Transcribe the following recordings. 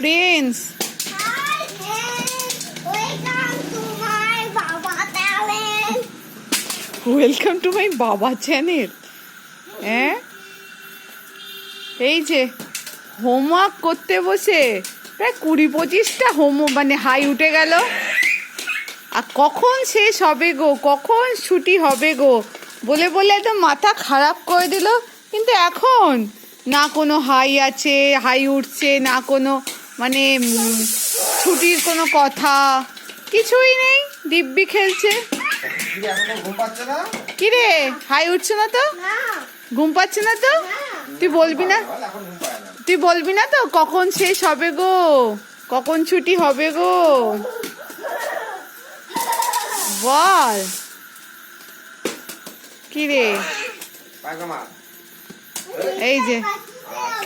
Prince. Welcome to my বাবা channel হ্যাঁ এই যে হোমওয়ার্ক করতে বসে। প্রায় কুড়ি পঁচিশটা হোম মানে হাই উঠে গেল। আর কখন শেষ হবে গো? কখন ছুটি হবে গো? বলে বলে একদম মাথা খারাপ করে দিল। কিন্তু এখন না কোনো হাই আছে হাই উঠছে না কোনো মানে ছুটির কোনো কথা, কিছুই নেই, দিব্যি খেলছে। না কিরে, হাই উঠছে না তো? ঘুম পাচ্ছে না তো? তুই বলবি না? তুই বলবি না তো, কখন শেষ হবে গো? কখন ছুটি হবে গো? বল। কিরে? পায়খানা এই যে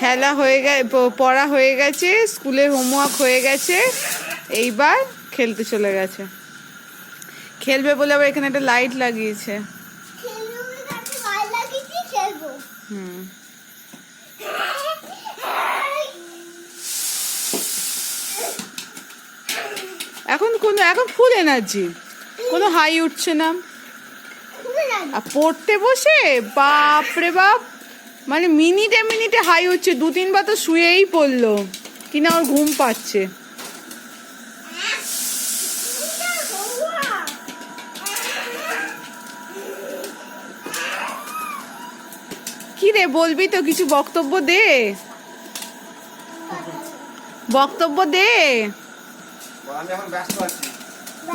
খেলা হয়ে গে পড়া হয়ে গেছে স্কুলের হোমওয়ার্ক হয়ে গেছে এইবার খেলতে চলে গেছে। খেলবে বলে আবার এখানে একটা লাইট লাগিয়েছে। হুম। এখন কোনো এখন ফুল এনার্জি কোনো হাই উঠছে না। আর পড়তে বসে বাপ রে বাপ। মানে মিনিটে মিনিটে হাই হচ্ছে, দু তিনবার তো শুয়েই পড়ল। কিনা ওর ঘুম পাচ্ছে। কি রে, বলবি তো কিছু বক্তব্য দে। বক্তব্য দে।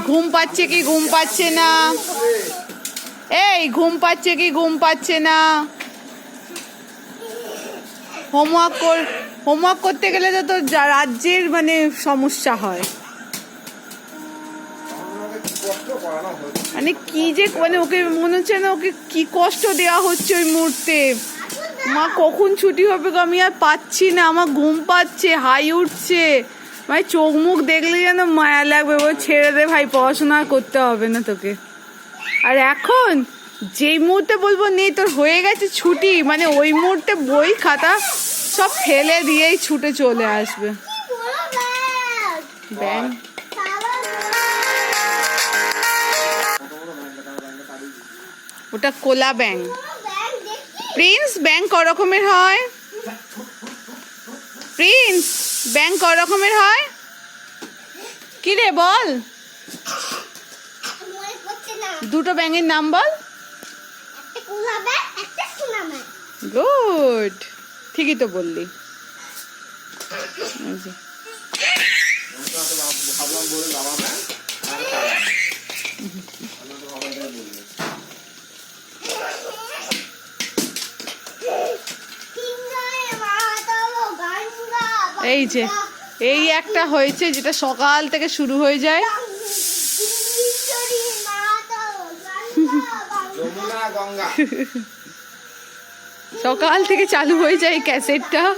ঘুম পাচ্ছে কি, ঘুম পাচ্ছে না। এই, ঘুম পাচ্ছে কি, ঘুম পাচ্ছে না। হোমওয়ার্ক হোমওয়ার্ক করতে গেলে তো তোর রাজ্যের মানে সমস্যা হয়। মানে কি যে মানে ওকে মনে হচ্ছে না ওকে কি কষ্ট দেওয়া হচ্ছে ওই মুহূর্তে। মা, কখন ছুটি হবে গো? আমি আর পাচ্ছি না, আমার ঘুম পাচ্ছে, হাই উঠছে। ভাই, চোখ মুখ দেখলে যেন মায়া লাগবে, ও ছেড়ে দে ভাই, পড়াশোনা করতে হবে না তোকে। আর এখন? যেই মুহূর্তে বলব নেই তোর হয়ে গেছে ছুটি। মানে ওই মুহূর্তে বই, খাতা সব ফেলে দিয়েই ছুটে চলে আসবে। ব্যাং। ওটা কোলা ব্যাং। প্রিন্স ব্যাংক ক রকমের হয়। প্রিন্স ব্যাংক ক রকমের হয়। কি রে, বল। দুটো ব্যাঙের নাম বল একটা কোলা ব্যাগ, একটা সোনা ব্যাগ। গুড। ঠিকই তো বললি। এই যে, এই একটা হয়েছে যেটা সকাল থেকে শুরু হয়ে যায়। সকাল থেকে চালু হয়ে যায় ক্যাসেটটা।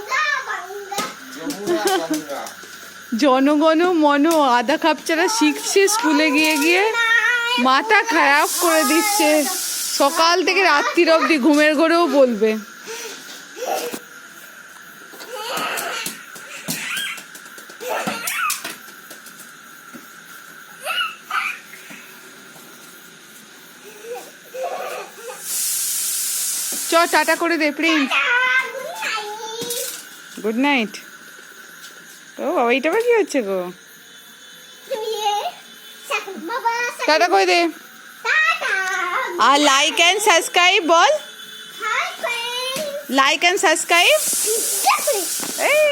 জনগণ মন আধা কাপ চারা শিখছে স্কুলে গিয়ে গিয়ে। মাথা খারাপ করে দিচ্ছে। সকাল থেকে রাত্রির অবধি ঘুমের ঘরেও বলবে। চ টাটা করে দে প্রিন্স। Good night. ও বাবা এইটা কি হচ্ছে গো? টাটা করে দে। আর লাইক অ্যান্ড সাবস্ক্রাইব বল। লাইক অ্যান্ড সাবস্ক্রাইব এই।